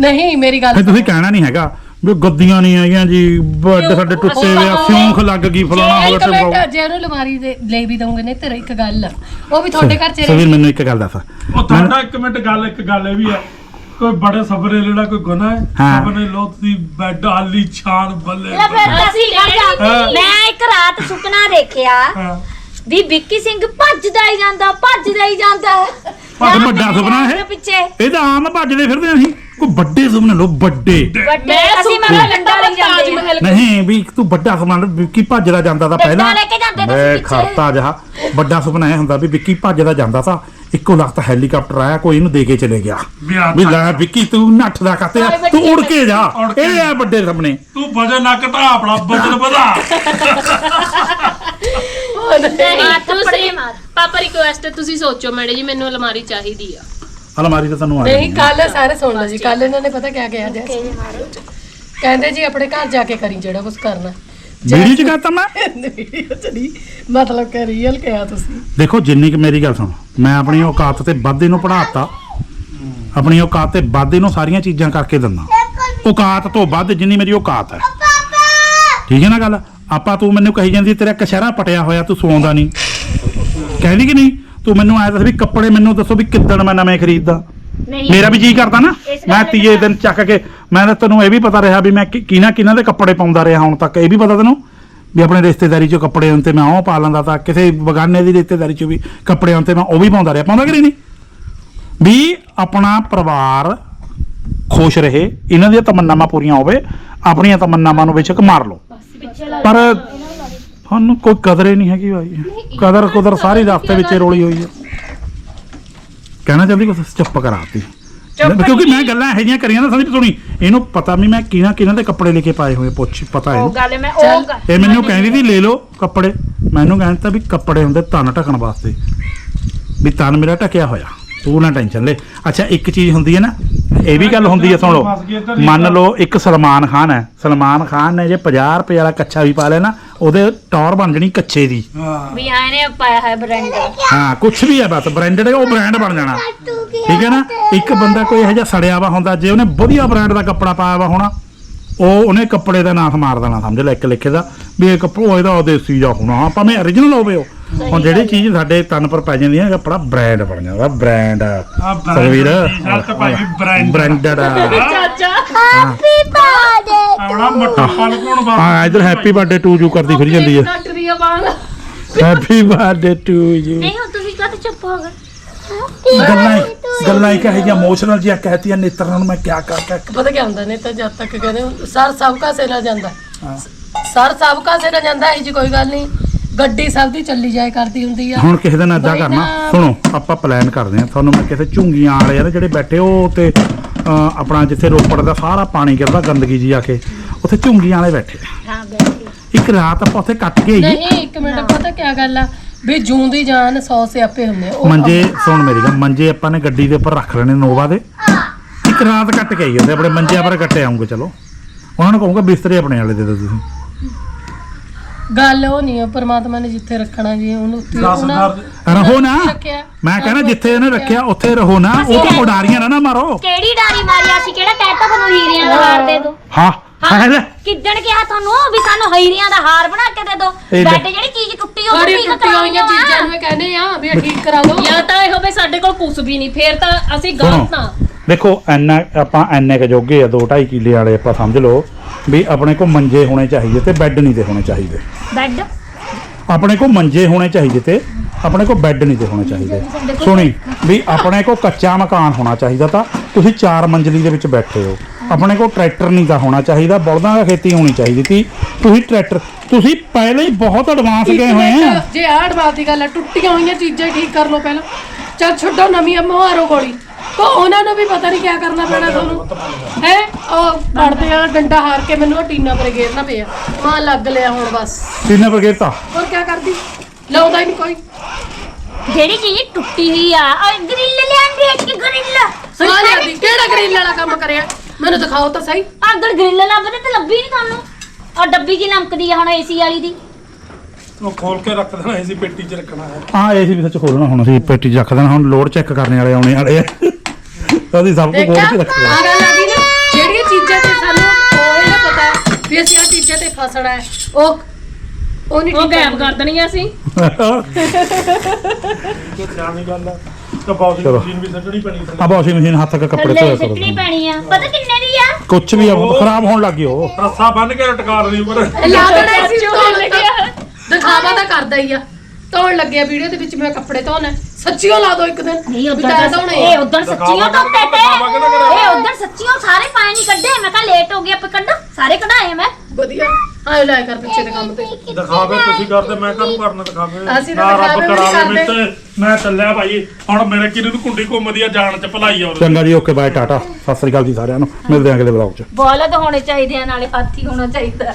S4: ਨਹੀਂ ਮੇਰੀ ਗੱਲ
S2: ਫਿਰ ਤੁਸੀਂ ਕਹਿਣਾ ਨਹੀਂ ਹੈਗਾ ਵੀ ਗੱਦੀਆਂ ਨਹੀਂ ਹੈਗੀਆਂ ਜੀ ਬੈੱਡ? ਸਾਡੇ ਟੁੱਟੇ ਹੋਏ ਆ ਸਿਉਂਖ ਲੱਗ ਗਈ ਫਲਾਣਾ ਹੋ
S4: ਇੱਕ
S2: ਗਿਆ
S4: ਮਿੰਟ ਜੇ ਉਹਨੂੰ ਅਲਮਾਰੀ ਦੇ ਲੈ ਵੀ ਦਊਂਗੇ ਨਹੀਂ ਤੇਰਾ ਇੱਕ ਗੱਲ ਆ। ਉਹ ਵੀ ਤੁਹਾਡੇ ਘਰ ਚ
S2: ਸਵੀਰ। ਮੈਨੂੰ ਇੱਕ ਗੱਲ ਦੱਸ।
S5: ਉਹ ਤੁਹਾਡਾ ਇੱਕ ਮਿੰਟ ਗੱਲ ਇੱਕ ਗੱਲ ਇਹ ਵੀ ਹੈ। ਕੋਈ ਬੜੇ ਸਬਰੇ ਲੈਣਾ ਕੋਈ ਗੁਨਾਹ ਹੈ
S2: ਹਾਂ।
S5: ਸਬਰੇ ਲੋ ਤੁਸੀਂ ਬੈੱਡ ਆਲੀ ਛਾਨ ਬੱਲੇ
S3: ਲੈ ਫਿਰ
S5: ਬੱਲੇ।
S3: ਅਸੀਂ
S5: ਹਾਂ।
S3: ਮੈਂ ਇੱਕ ਰਾਤ ਸੁਪਨਾ ਦੇਖਿਆ
S5: ਹਾਂ
S3: ਵੀ ਵਿੱਕੀ ਸਿੰਘ ਭੱਜਦਾ ਹੀ ਜਾਂਦਾ ਭੱਜਦਾ ਹੀ ਜਾਂਦਾ
S2: ਭੱਜ ਵੱਡਾ ਸੁਪਨਾ ਹੈ।
S3: ਉਹਦੇ ਪਿੱਛੇ
S2: ਇਹ ਤਾਂ ਆਮ ਭੱਜਦੇ ਫਿਰਦੇ ਅਸੀਂ ਕੋਈ ਵੱਡੇ ਸੁਪਨੇ ਲੋ ਵੱਡੇ।
S3: ਵੱਡੇ
S1: ਮੈਂ
S3: ਅਸੀਂ
S1: ਲੈਂਦਾ
S3: ਡੰਡਾ ਲਈ
S1: ਤਾਜ
S3: ਜਾਂਦੇ
S1: ਮਹਿਲ
S2: ਨਹੀਂ ਵੀ ਤੂੰ ਵੱਡਾ ਸੁਪਨਾ ਲੈ, ਵਿੱਕੀ ਭੱਜਦਾ ਜਾਂਦਾ ਤਾਂ ਪਹਿਲਾਂ।
S3: ਲੈ ਕੇ ਜਾਂਦੇ ਤਾਂ
S2: ਮੈਂ
S3: ਪਿੱਛੇ।
S2: ਖੜਤਾ ਜਹਾ। ਵੱਡਾ ਸੁਪਨਾ ਇਹ ਹੁੰਦਾ ਵੀ ਵਿੱਕੀ ਭੱਜਦਾ ਜਾਂਦਾ ਤਾਂ ਇੱਕੋ ਲੱਖ ਤਾਂ ਹੈਲੀਕਾਪਟਰ ਆਇਆ ਕੋਈ ਇਹਨੂੰ ਦੇ ਕੇ ਚਲੇ ਗਿਆ।
S5: ਵੀ ਆ
S2: ਵੀ ਲੈ ਵਿੱਕੀ ਤੂੰ ਨੱਠਦਾ ਕਾਤੇ ਆ? ਤੂੰ ਉੜ ਕੇ ਜਾ।
S5: ਉੜ ਕੇ।
S2: ਇਹ ਆ ਵੱਡੇ ਸੁਪਨੇ।
S5: ਤੂੰ ਵਜਨ ਨਾ ਘਟਾ ਆਪਣਾ ਵਜਨ ਵਧਾ।
S1: ਨਹੀਂ ਤੁਸੀਂ। ਪਾਪਾ ਰਿਕੁਐਸਟ ਤੁਸੀਂ ਸੋਚੋ ਮੈਡਮ ਜੀ ਮੈਨੂੰ ਅਲਮਾਰੀ ਚਾਹੀਦੀ ਆ।
S2: ਅਲਮਾਰੀ ਤਾਂ ਤੁਹਾਨੂੰ ਆ
S4: ਨਹੀਂ। ਕੱਲ ਸਾਰੇ ਸੁਣ ਲਓ ਜੀ ਕੱਲ ਇਹਨਾਂ ਨੇ ਪਤਾ ਕਿਆ ਕਿਹਾ? ਜੈਸ ਕਹਿੰਦੇ ਜੀ ਆਪਣੇ ਘਰ ਜਾ ਕੇ ਕਰੀ ਜਿਹੜਾ ਕੁਝ ਕਰਨਾ।
S2: ਵੀਡੀਓ ਚ ਕਹਤਾ ਮੈਂ?
S4: ਵੀਡੀਓ ਚ ਨਹੀਂ ਮਤਲਬ ਕਿ ਰੀਅਲ ਕਿਹਾ ਤੁਸੀਂ।
S2: ਦੇਖੋ ਜਿੰਨੀ ਕਿ ਮੇਰੀ ਗੱਲ ਸੁਣ ਮੈਂ ਆਪਣੀ ਔਕਾਤ ਤੇ ਵੱਧ ਇਹਨੂੰ ਪੜਾਤਾ ਆਪਣੀ ਔਕਾਤ ਤੇ ਵੱਧ ਇਹਨੂੰ ਸਾਰੀਆਂ ਚੀਜ਼ਾਂ ਕਰਕੇ ਦਿੰਦਾ। ਔਕਾਤ ਤੋਂ ਵੱਧ ਜਿੰਨੀ ਮੇਰੀ ਔਕਾਤ ਹੈ। ਠੀਕ ਹੈ ਨਾ ਗੱਲ? ਆਪਾਂ ਤੂੰ ਮੈਨੂੰ ਕਹੀ ਜਾਂਦੀ ਤੇਰਾ ਕਸ਼ਹਿਰਾ ਪਟਿਆ ਹੋਇਆ ਤੂੰ ਸੌਂਦਾ ਨਹੀਂ। ਕਹਿੰਦੀ ਕਿ ਨਹੀਂ? ਤੂੰ ਮੈਨੂੰ ਆਇਆ ਦੱਸ ਵੀ ਕੱਪੜੇ ਮੈਨੂੰ ਦੱਸੋ ਵੀ ਕਿੱਦਣ ਮੈਂ ਨਵੇਂ ਖਰੀਦਦਾ?
S3: ਨਹੀਂ।
S2: ਮੇਰਾ ਵੀ ਜੀ ਕਰਦਾ ਨਾ।
S3: ਇਸ ਗੱਲ
S2: ਮੈਂ ਤੀਏ ਦਿਨ ਚੱਕ ਕੇ ਮੈਂ ਤਾਂ ਤੈਨੂੰ ਇਹ ਵੀ ਪਤਾ ਰਿਹਾ ਵੀ ਮੈਂ ਕਿ- ਕਿਹਨਾਂ ਕਿਹਨਾਂ ਦੇ ਕੱਪੜੇ ਪਾਉਂਦਾ ਰਿਹਾ ਹੁਣ ਤੱਕ। ਇਹ ਵੀ ਪਤਾ ਤੈਨੂੰ? ਵੀ ਆਪਣੇ ਰਿਸ਼ਤੇਦਾਰੀ ਚੋਂ ਕੱਪੜੇ ਹੁੰਦੇ ਮੈਂ ਉਹ ਪਾ ਲੈਂਦਾ ਤਾਂ। ਕਿਸੇ ਬਗਾਨੇ ਦੀ ਰਿਸ਼ਤੇਦਾਰੀ ਚੋਂ ਵੀ ਕੱਪੜੇ ਹੁੰਦੇ ਮੈਂ ਉਹ ਵੀ ਪਾਉਂਦਾ ਰਿਹਾ। ਪਾਉਂਦਾ ਕਿ ਨਹੀਂ? ਵੀ ਆਪਣਾ ਪਰਿਵਾਰ ਖੁਸ਼ ਰਹੇ। ਇਹਨਾਂ ਦੀਆਂ ਤਮੰਨਾਵਾਂ ਪੂਰੀਆਂ ਹੋਵੇ। ਆਪਣੀਆਂ ਤਮੰਨਾਵਾਂ ਨੂੰ ਬੇਸ਼ੱਕ ਮਾਰ ਲਓ। ਪਰ ਤੁਹਾਨੂੰ ਕੋਈ ਕਦਰ ਹੀ ਨਹੀਂ ਹੈਗੀ ਭਾਈ। ਕਦਰ ਕੁਦਰ ਸਾਰੀ ਰਸਤੇ ਵਿੱਚ ਹੀ ਰੋਲੀ ਹੋਈ ਹੈ। ਕਹਿਣਾ ਚਾਹੁੰਦੀ ਕੁਛ ਚੁੱਪ ਕਰਾਤੀ। ਕਿਉਂਕਿ ਮੈਂ ਗੱਲਾਂ ਇਹੋ ਜਿਹੀਆਂ ਕਰੀਆਂ ਨਾ ਸਮਝ ਸੁਣੀ ਇਹਨੂੰ ਪਤਾ ਵੀ ਮੈਂ ਕਿਹਨਾਂ ਕਿਹਨਾਂ ਦੇ ਕੱਪੜੇ ਲੈ ਕੇ ਪਾਏ ਹੋਏ ਪੁੱਛ ਪਤਾ
S3: ਉਹ
S2: ਇਹਨੂੰ
S3: ਗੱਲ ਮੈਂ ਉਹ ਗੱਲ
S2: ਇਹ ਮੈਨੂੰ ਕਹਿੰਦੀ ਸੀ ਲੈ ਲਓ ਕੱਪੜੇ। ਮੈਨੂੰ ਕਹਿੰਦਾ ਵੀ ਕੱਪੜੇ ਹੁੰਦੇ ਤਨ ਢਕਣ ਵਾਸਤੇ। ਵੀ ਤਨ ਮੇਰਾ ਢਕਿਆ ਹੋਇਆ। ਤੂੰ ਨਾ ਟੈਨਸ਼ਨ ਲੈ। ਅੱਛਾ ਇੱਕ ਚੀਜ਼ ਹੁੰਦੀ ਹੈ ਨਾ ਇਹ ਵੀ ਗੱਲ ਹੁੰਦੀ ਹੈ ਸੁਣ ਲਓ। ਮੰਨ ਲਓ ਇੱਕ ਸਲਮਾਨ ਖਾਨ ਹੈ। ਸਲਮਾਨ ਖਾਨ ਨੇ ਜੇ 50 ਰੁਪਏ ਵਾਲਾ ਕੱਛਾ ਵੀ ਪਾ ਲਿਆ ਨਾ ਉਹਦੇ ਟੌਰ ਬਣ ਜਣੀ ਕੱਛੇ ਦੀ।
S3: ਵੀ ਆਏ ਨੇ ਪਾਇਆ ਹੈ ਬ੍ਰਾਂਡ
S2: ਹਾਂ ਕੁਝ ਵੀ ਹੈ ਬਸ ਬ੍ਰਾਂਡਡ ਉਹ ਬ੍ਰਾਂਡ ਬਣ ਜਾਣਾ। ਠੀਕ ਹੈ ਨਾ? ਇੱਕ ਬੰਦਾ ਕੋਈ ਇਹੋ ਜਿਹਾ ਸੜਿਆ ਵਾ ਹੁੰਦਾ ਜੇ ਉਹਨੇ ਵਧੀਆ ਬ੍ਰਾਂਡ ਦਾ ਕੱਪੜਾ ਪਾਇਆ ਵਾ ਹੋਣਾ ਉਹ ਉਹਨੇ ਕੱਪੜੇ ਦਾ ਨਾਮ ਮਾਰ ਦੇਣਾ ਸਮਝ ਲੈ ਇੱਕ ਲਿਖੇ ਦਾ ਵੀ ਇਹ ਕੱਪੜਾ ਉਹ ਇਹਦਾ ਦੇਸੀ ਜਾ ਹੋਣਾ ਭਾਵੇਂ origignal ਹੋਵੇ ਉਹ। ਹੁਣ ਜਿਹੜੀ ਚੀਜ਼ ਸਾਡੇ ਤਨ ਪਰ ਪੈ ਜਾਂਦੀ ਹੈ ਕੱਪੜਾ ਬ੍ਰਾਂਡ ਬਣ ਜਾਂਦਾ ਬ੍ਰਾਂਡ ਸਰਵੀਰ। ਬ੍ਰਾਂਡਡ
S1: ਚਾਚਾ
S5: ਆਉਣਾ ਮੱਠਾ ਪਲ ਕੋਣ ਬਾ
S2: ਹਾਂ ਇਧਰ ਹੈਪੀ ਬਰਥਡੇ ਟੂ ਯੂ ਕਰਦੀ ਫਿਰ ਜਾਂਦੀ ਹੈ। ਹੈਪੀ ਬਰਥਡੇ ਟੂ ਯੂ
S3: ਨਹੀਂ ਹੁਣ ਤੁਸੀਂ ਕਦ ਚੁੱਪ ਹੋ ਗਏ?
S2: ਗੱਲਾਂ ਹੀ- ਗੱਲਾਂ ਹੀ ਕਹੇ ਜਾਂ ਇਮੋਸ਼ਨਲ ਜਿਹਾ ਕਹਤੀਆਂ ਨੇਤਰਾਂ ਨੂੰ ਮੈਂ ਕਿਆ ਕਰ ਕਰ
S4: ਪਤਾ ਕੀ ਹੁੰਦਾ ਨੇ ਤਾਂ ਜਦ ਤੱਕ ਕਹਿੰਦੇ ਸਰ ਸਭ ਕਾ ਸੇ ਨਾ ਜਾਂਦਾ ਸਰ ਸਭ ਕਾ ਸੇ ਨਾ ਜਾਂਦਾ ਇਹ ਜੀ ਕੋਈ ਗੱਲ ਨਹੀਂ। ਗੱਡੀ ਸਭ ਦੀ ਚੱਲੀ ਜਾਏ ਕਰਦੀ ਹੁੰਦੀ ਆ।
S2: ਹੁਣ ਕਿਸੇ ਦਿਨ ਏਦਾਂ
S4: ਬਈ
S2: ਕਰਨਾ
S4: ਨਾ-
S2: ਸੁਣੋ ਆਪਾਂ ਪਲਾਨ ਕਰਦੇ ਹਾਂ। ਤੁਹਾਨੂੰ ਮੈਂ ਕਿਸੇ ਝੁੰਗੀਆਂ ਵਾਲੇ ਆ ਨਾ ਜਿਹੜੇ ਬੈਠੇ ਉਹ ਤੇ ਅਹ, ਆਪਣਾ ਜਿੱਥੇ ਰੋਪੜ ਦਾ ਸਾਰਾ ਪਾਣੀ ਗਿਰਦਾ ਗੰਦਗੀ ਜੀ ਆ ਕੇ ਉੱਥੇ ਝੁੰਗੀਆਂ ਵਾਲੇ ਬੈਠੇ ਆ।
S3: ਹਾਂ ਬੈਠੀ।
S2: ਇੱਕ ਰਾਤ ਆਪਾਂ ਉੱਥੇ ਕੱਟ ਕੇ ਆਈਏ।
S4: ਨਹੀਂ ਇੱਕ ਮਿੰਟ ਪਤਾ ਕੀ ਗੱਲ ਆ? ਵੀ ਜੂਨ ਦੀ ਜਾਨ 100 ਸਿਆਪੇ ਹੁੰਦੇ ਆ ਉਹ
S2: ਮੰਜੇ ਸੁਣ ਮੇਰੀ ਗੱਲ ਮੰਜੇ ਆਪਾਂ ਨੇ ਗੱਡੀ ਦੇ ਉੱਪਰ ਰੱਖ ਲੈਣੇ ਨੋਵਾ ਦੇ। ਇੱਕ ਰਾਤ ਕੱਟ ਕੇ ਆਈਏ ਉੱਥੇ ਆਪਣੇ ਮੰਜਿਆਂ ਪਰ ਕੱਟੇ ਆਉਂਗੇ ਚਲੋ। ਉਹਨਾਂ ਨੂੰ ਕਹੂੰਗਾ ਬਿਸਤਰੇ ਆਪਣੇ ਵਾਲੇ ਦੇ ਦਿਓ ਤੁਸੀਂ।
S4: ਗੱਲ ਉਹ ਨਹੀਂ ਆ ਪਰਮਾਤਮਾ ਨੇ ਜਿੱਥੇ ਰੱਖਣਾ ਜੀ ਉਹਨੂੰ ਉੱਥੇ ਉਹਨਾਂ
S2: ਰਹੋ ਨਾ।
S4: ਰੱਖਿਆ।
S2: ਮੈਂ ਕਹਿੰਦਾ ਜਿੱਥੇ ਇਹਨੇ ਰੱਖਿਆ ਉੱਥੇ ਰਹੋ ਨਾ ਉਹ ਤੋਂ ਉਡਾਰੀਆਂ ਨਾ ਨਾ ਮਾਰੋ।
S3: ਕਿਹੜੀ ਡਾਰੀ ਮਾਰੀ ਅਸੀਂ ਕਿਹੜਾ ਕਹਿਤਾ ਤੁਹਾਨੂੰ ਹੀਰਿਆਂ ਦਾ ਹਾਰ ਦੇ ਦਿਓ।
S2: ਹਾਂ। ਹੈ ਲੈ
S3: ਕਿੱਦਣ ਕਿਹਾ ਤੁਹਾਨੂੰ ਵੀ ਸਾਨੂੰ ਹੀਰਿਆਂ ਦਾ ਹਾਰ ਬਣਾ ਕੇ ਦੇ ਦਿਓ?
S2: ਇਹ ਲੈ।
S3: ਬੈੱਡ ਜਿਹੜੀ ਚੀਜ਼ ਟੁੱਟੀ ਉਹ ਠੀਕ
S4: ਟੁੱਟੀਆਂ ਹੋਈਆਂ
S3: ਕਰਾਉਣੀ
S4: ਚੀਜ਼ਾਂ ਨੂੰ ਇਹ ਕਹਿੰਦੇ ਆ ਵੀ ਇਹ ਠੀਕ ਕਰਾ ਦਿਓ।
S1: ਜਾਂ ਤਾਂ ਇਹ ਹੋਵੇ ਸਾਡੇ ਕੋਲ ਕੁਛ ਵੀ ਨਹੀਂ ਫੇਰ ਤਾਂ ਅਸੀਂ
S2: ਸੁਣੋ
S1: ਗਲਤ ਆ।
S2: ਦੇਖੋ ਐਨਾ ਆਪਾਂ ਐਨੇ ਕ ਜੋਗੇ ਆ 2.5 ਕਿੱਲੇ ਵਾਲੇ ਆਪਾਂ ਸਮਝ ਲਓ ਵੀ ਆਪਣੇ ਕੋਲ ਮੰਜੇ ਹੋਣੇ ਚਾਹੀਦੇ ਤੇ ਬੈੱਡ ਨਹੀਂ ਤੇ ਹੋਣੇ ਚਾਹੀਦੇ।
S3: ਬੈੱਡ?
S2: ਆਪਣੇ ਕੋਲ ਮੰਜੇ ਹੋਣੇ ਚਾਹੀਦੇ ਤੇ ਆਪਣੇ ਕੋਲ ਬੈੱਡ ਨਹੀਂ ਤੇ ਹੋਣੇ ਚਾਹੀਦੇ। ਸੁਣੀ ਵੀ ਆਪਣੇ ਕੋਲ ਕੱਚਾ ਮਕਾਨ ਹੋਣਾ ਚਾਹੀਦਾ ਤਾਂ ਤੁਸੀਂ ਚਾਰ ਮੰਜ਼ਲੀ ਦੇ ਵਿੱਚ ਬੈਠੇ ਹੋ। ਆਪਣੇ ਕੋਲ ਟਰੈਕਟਰ ਨਹੀਂ ਤਾਂ ਹੋਣਾ ਚਾਹੀਦਾ ਬਲਦਾਂ ਦਾ ਖੇਤੀ ਹੋਣੀ ਚਾਹੀਦੀ ਸੀ। ਤੁਸੀਂ ਟਰੈਕਟਰ ਤੁਸੀਂ ਪਹਿਲੇ ਹੀ ਬਹੁਤ ਐਡਵਾਂਸ ਗਏ ਹੋਏ ਆ।
S4: ਜੇ ਆੜ ਬਾਤ ਦੀ ਗੱਲ ਹੈ ਟੁੱਟੀਆਂ ਹੋਈਆਂ ਚੀਜ਼ਾਂ ਠੀਕ ਕਰ ਲਓ ਪਹਿਲਾਂ। ਚੱਲ ਛੱਡੋ ਨਵੀਆਂ ਮੁਹਾਰੋ ਗੋਲੀ। ਕੋ ਉਹਨਾਂ ਨੂੰ ਵੀ ਪਤਾ ਨਹੀਂ ਕੀ ਕਰਨਾ ਪੈਣਾ ਤੁਹਾਨੂੰ। ਹੈ? ਉਹ ਪੜਦੇ ਆ ਡੰਡਾ ਹਾਰ ਕੇ ਮੈਨੂੰ ਉਹ ਟੀਨਾ ਪਰ ਗੇਰਨਾ ਪਿਆ। ਮਾਂ ਲੱਗ ਲਿਆ ਹੁਣ ਬਸ।
S2: ਤਿੰਨ ਬਗੇਰਤਾ
S4: ਹੋਰ ਕੀ ਕਰਦੀ? ਲਾਉਂਦਾ ਹੀ ਨਹੀਂ ਕੋਈ।
S3: ਜਿਹੜੀ ਚੀਜ਼ ਟੁੱਟੀ ਹੋਈ ਆ ਔਰ ਗ੍ਰਿਲ ਲਿਆਂਦੀ ਹੈ ਕਿ ਗ੍ਰਿਲ
S4: ਸਾਹ ਕਿਹੜਾ ਗਰੀਲ ਵਾਲਾ ਕੰਮ ਕਰਿਆ? ਮੈਨੂੰ ਦਿਖਾਓ ਤਾਂ ਸਹੀ।
S3: ਅਗਰ ਗ੍ਰਿਲ ਲੱਭਦੇ ਤੇ ਲੱਭੀ ਨਹੀਂ ਤੁਹਾਨੂੰ। ਔਰ ਡੱਬੀ ਜੀ ਲਮਕਦੀ ਆ ਹੁਣ ਏਸੀ ਵਾਲੀ ਦੀ।
S5: ਉਹ ਖੋਲ ਕੇ ਰੱਖ ਦੇਣਾ ਸੀ ਪੇਟੀ 'ਚ ਰੱਖਣਾ ਹੈ।
S2: ਹਾਂ ਇਹ ਸੀ ਵੀ ਸੱਚ ਖੋਲਣਾ ਹੁਣ ਅਸੀਂ ਪੇਟੀ 'ਚ ਰੱਖ ਦੇਣਾ ਹੁਣ ਲੋਡ ਚੈੱਕ ਕਰਨੇ ਵਾਲੇ ਆਉਣੇ ਵਾਲੇ ਆ। ਅਸੀਂ ਸਭ ਕੁਝ ਖੋਲ ਕੇ ਰੱਖ ਦੇਣਾ
S4: ਆ ਗੱਲ ਆ ਗਈ ਨਾ ਜਿਹੜੀਆਂ ਚੀਜ਼ਾਂ ਤੇ ਸਾਨੂੰ ਇਹ ਨਾ ਪਤਾ ਹੈ ਵੀ ਅਸੀਂ ਆ ਚੀਜ਼ਾਂ ਤੇ ਫਸਣਾ ਹੈ ਉਹ ਉਹ ਨਹੀਂ
S1: ਉਹ
S4: ਠੀਕ
S1: ਗਾਇਬ ਕਰ ਦੇਣੀਆਂ ਅਸੀਂ
S5: ਕਿ ਸਿਆਣੀ ਗੱਲ ਆ। ਤਾਂ ਬਾਉਦੀ
S2: ਚਲੋ।
S5: ਮਸ਼ੀਨ ਵੀ ਸੱਜਣੀ ਪੈਣੀ ਥੱਲੇ।
S2: ਆ ਵਾਸ਼ਿੰਗ ਮਸ਼ੀਨ ਹੱਥ ਤੱਕ ਕੱਪੜੇ
S3: ਥੱਲੇ
S2: ਧੋਇਆ
S3: ਸਿੱਟਣੀ
S2: ਕਰੋ
S3: ਪੈਣੀ ਆ। ਪਤਾ ਕਿੰਨੇ ਦੀ ਆ?
S2: ਕੁਛ ਵੀ ਆ ਉਹ ਖਰਾਬ ਹੋਣ ਲੱਗ ਗਈ ਉਹ।
S5: ਰੱਸਾ ਬੰਨ ਕੇ ਟਕਾ ਦੇਣੀ ਉੱਪਰ।
S4: ਲਾ ਦੇਣਾ ਸੀ ਧੋਣ ਲੱਗਿਆ ਦਿਖਾਵਾ ਤਾਂ ਕਰਦਾ ਹੀ ਆ। ਧੋਣ ਲੱਗਿਆ ਵੀਡੀਓ ਦੇ ਵਿੱਚ ਮੈਂ ਕੱਪੜੇ ਧੋਣਾ। ਸੱਚੀਓ ਲਾ ਦੋ ਇੱਕ ਦਿਨ।
S3: ਨਹੀਂ ਉਧਰ
S4: ਤਾਂ ਧੋਣੇ
S3: ਇਹ ਉਧਰ ਸੱਚੀਆਂ ਤੇ
S5: ਦਿਖਾਵਾ ਕਿਹੜਾ ਕਰਿਆ?
S3: ਇਹ ਉਧਰ ਸੱਚੀਆਂ ਸਾਰੇ ਪਾਏ ਨਹੀਂ ਕੱਢੇ। ਮੈਂ ਕਿਹਾ ਲੇਟ ਹੋ ਗਿਆ ਆਪਾਂ ਕੱਢ। ਸਾਰੇ ਕਢਾਏ ਮੈਂ।
S4: ਵਧੀਆ। ਹਾਂ ਲੈ ਕਰ ਪਿੱਛੇ ਦੇ ਕੰਮ ਤੇ।
S5: ਦਿਖਾਵੇ ਤੁਸੀਂ ਕਰਦੇ ਮੈਂ ਕਾਹਨੂੰ ਕਰਨਾ ਦਿਖਾਵੇ।
S4: ਅਸੀਂ ਤਾਂ
S5: ਨਾ ਰੱਬ
S4: ਦਿਖਾਵੇ ਵੀ
S5: ਕਰਾਵੇ
S4: ਕਰਦੇ।
S5: ਮੈਂ ਤੇ ਮੈਂ ਚੱਲਿਆ ਭਾਈ ਹੁਣ ਮੇਰੇ ਕਿਨੇ ਨੂੰ ਕੁੰਡੀ ਘੁੰਮਦੀ ਆ ਜਾਣ ਚ ਭਲਾਈ ਆ ਉਹਦੀ।
S2: ਚੰਗਾ ਜੀ ਓਕੇ ਬਾਏ ਟਾਟਾ। ਸਤਿ ਸ੍ਰੀ ਅਕਾਲ ਜੀ ਸਾਰਿਆਂ ਨੂੰ। ਮਿਲਦੇ ਹਾਂ ਅਗਲੇ ਵਲੌਗ 'ਚ।
S3: ਬੋਲਦ ਹੋਣੇ ਚਾਹੀਦੇ ਆ ਨਾਲੇ ਹਾਥੀ ਹੋਣਾ ਚਾਹੀਦਾ।